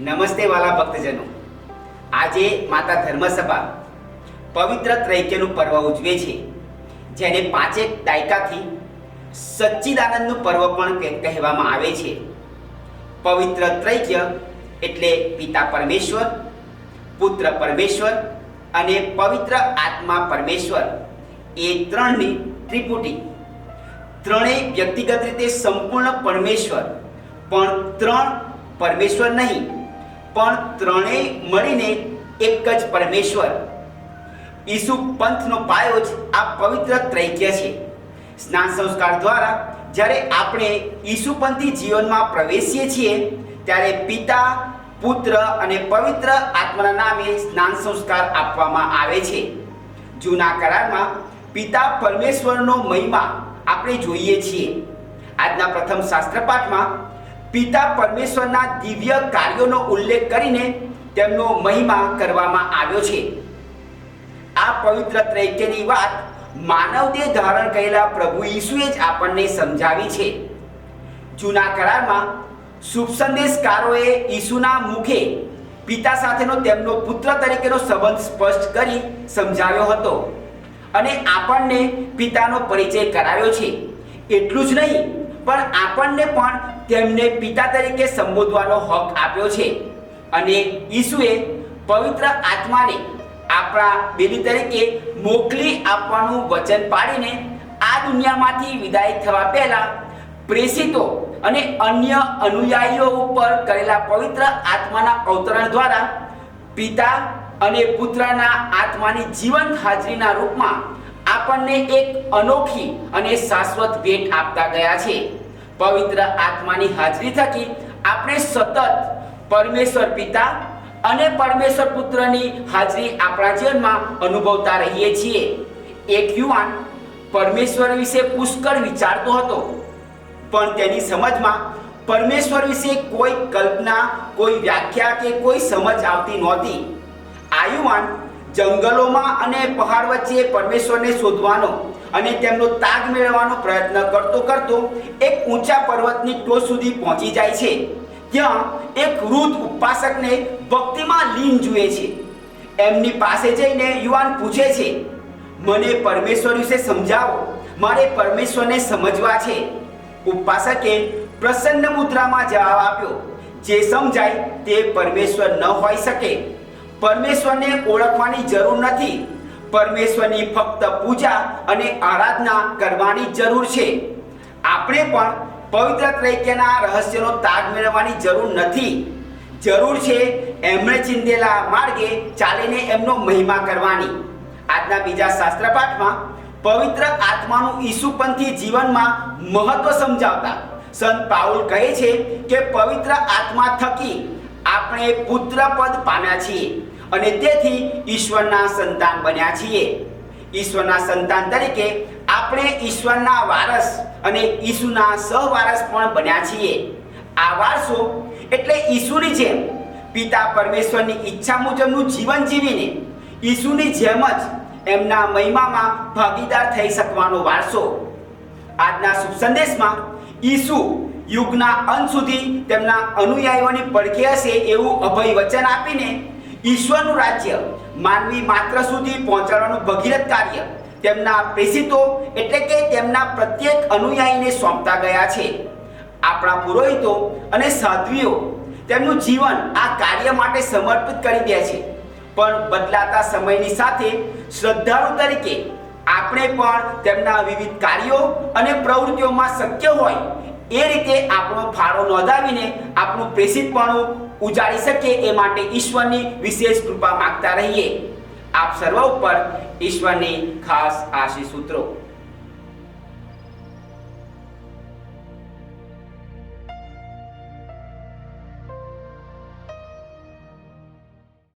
નમસ્તે વાલા ભક્તજનો. આજે માતા ધર્મસભા પવિત્ર ત્રૈક્યનું પર્વ ઉજવે છે, જેને પાંચેક દાયકાથી સચ્ચિદાનંદનું પર્વ પણ કહેવામાં આવે છે. પવિત્ર ત્રૈક્ય એટલે પિતા પરમેશ્વર, પુત્ર પરમેશ્વર અને પવિત્ર આત્મા પરમેશ્વર. એ ત્રણની ત્રિપુટી. ત્રણેય વ્યક્તિગત રીતે સંપૂર્ણ પરમેશ્વર, પણ ત્રણ પરમેશ્વર નહીં. પણ ત્રણેય મળીને એક જ પરમેશ્વર. ઈસુ પંથનો પાયો જ આ પવિત્ર ત્રૈક્ય છે. સ્નાન સંસ્કાર દ્વારા જ્યારે આપણે ઈસુપંથી જીવનમાં પ્રવેશીએ છીએ, ત્યારે પિતા, પુત્ર અને પવિત્ર આત્માના નામે સ્નાન સંસ્કાર આપવામાં આવે છે. જૂના કરારમાં પિતા પરમેશ્વરનો મહિમા આપણે જોઈએ છીએ. આજના પ્રથમ શાસ્ત્ર પાઠમાં પિતા પરમેશ્વરના દિવ્ય કાર્યોનો ઉલ્લેખ કરીને તેમનો મહિમા કરવામાં આવ્યો છે. આ પવિત્ર ત્રૈક્યની વાત માનવ દેહ ધારણ કરેલા પ્રભુ ઈસુએ જ આપણને સમજાવી છે. જૂના કરારમાં શુભ સંદેશકારોએ ઈસુના મુખે પિતા સાથેનો તેમનો પુત્ર તરીકેનો સંબંધ સ્પષ્ટ કરી સમજાવ્યો હતો અને આપણને પિતાનો પરિચય કરાવ્યો છે. એટલું જ નહીં, પણ આપણને પણ તેમને પિતા તરીકે સંબોધવાનો હક આપ્યો છે. અને ઈસુએ પવિત્ર આત્માને આપણા બેલી તરીકે મોકલી આપવાનું વચન પાડીને આ દુનિયામાંથી વિદાય થવા પહેલા પ્રેષિતો અને અન્ય અનુયાયીઓ ઉપર કરેલા પવિત્ર આત્માના અવતરણ દ્વારા પિતા અને પુત્રના આત્માની જીવંત હાજરીના રૂપમાં આપણને એક અનોખી અને શાશ્વત ભેટ આપતા ગયા છે. પવિત્ર આત્માની હાજરી થકી આપણે સતત પરમેશ્વર પિતા અને પરમેશ્વર પુત્રની હાજરી આપણા જીવનમાં અનુભવતા રહીએ છીએ. એક યુવાન પરમેશ્વર વિશે પુષ્કળ વિચારતો હતો. પણ તેની સમજમાં પરમેશ્વર વિશે કોઈ કલ્પના, કોઈ વ્યાખ્યા કે કોઈ સમજ આવતી નહોતી. આ યુવાન જંગલોમાં અને પહાડ વચ્ચે પરમેશ્વરને શોધવાનો અને તેમનો તાગ મેળવવાનો પ્રયત્ન કરતો કરતો એક ઊંચા પર્વતની ટોચ સુધી પહોંચી જાય છે. ત્યાં એક વૃદ્ધ ઉપાસકને ભક્તિમાં લીન જુએ છે. એમની પાસે જઈને યુવાન પૂછે છે, મને પરમેશ્વર વિશે સમજાવો. મારે પરમેશ્વરને સમજવા છે. ઉપાસકે પ્રસન્ન મુદ્રામાં જવાબ આપ્યો, જે સમજાય તે પરમેશ્વર ન હોઈ શકે. પરમેશ્વરને ઓળખવાની જરૂર નથી. પરમેશ્વરની ફક્ત પૂજા અને આરાધના કરવાની જરૂર છે. આપણે પણ પવિત્ર ત્રૈક્યના રહસ્યનો તાગ મેળવવાની જરૂર નથી. જરૂર છે એમણે ચિંતેલા માર્ગે ચાલીને એમનો મહિમા કરવાની. આજના બીજા શાસ્ત્ર પાઠમાં પવિત્ર આત્માનું ઈસુપંથી જીવનમાં મહત્વ સમજાવતા સંત પાઉલ કહે છે કે પવિત્ર આત્મા થકી આપણે પુત્ર પદ પામ્યા છીએ અને તેથી ઈશ્વરના સંતાન બન્યા છીએ. ઈશ્વરના સંતાન તરીકે આપણે ઈશ્વરના વારસ અને ઈસુના સહવારસ પણ બન્યા છીએ. આ વારસો એટલે ઈસુની જેમ પિતા પરમેશ્વરની ઈચ્છા મુજબનું જીવન જીવીને ઈસુની જેમ જ એમના મહિમામાં ભાગીદાર થઈ શકવાનો વારસો. આજના શુભ સંદેશમાં ઈસુ યુગના અંત સુધી તેમના અનુયાયીઓની પડખે હશે એવું અભય વચન આપીને ઈશ્વરનું રાજ્ય માનવી માત્ર સુધી પહોંચાડવાનું ભગીરથ કાર્ય તેમના પ્રેષિતો એટલે કે તેમના પ્રત્યેક અનુયાયીને સોંપતા ગયા છે. આપણા પુરોહિતો અને સાધ્વીઓ તેમનું જીવન આ કાર્ય માટે સમર્પિત કરી દે છે. પણ બદલાતા સમયની સાથે શ્રદ્ધાળુ તરીકે આપણે પણ તેમના વિવિધ કાર્યો અને પ્રવૃત્તિઓમાં શક્ય હોય એ રીતે આપણો ફાળો નોંધાવીને આપણું પ્રેષિતપણું ઉજાડી શકીએ એ માટે ઈશ્વરની વિશેષ કૃપા માગતા રહીએ. આપ સર્વ ઉપર ઈશ્વરની ખાસ આશીષ સૂત્રો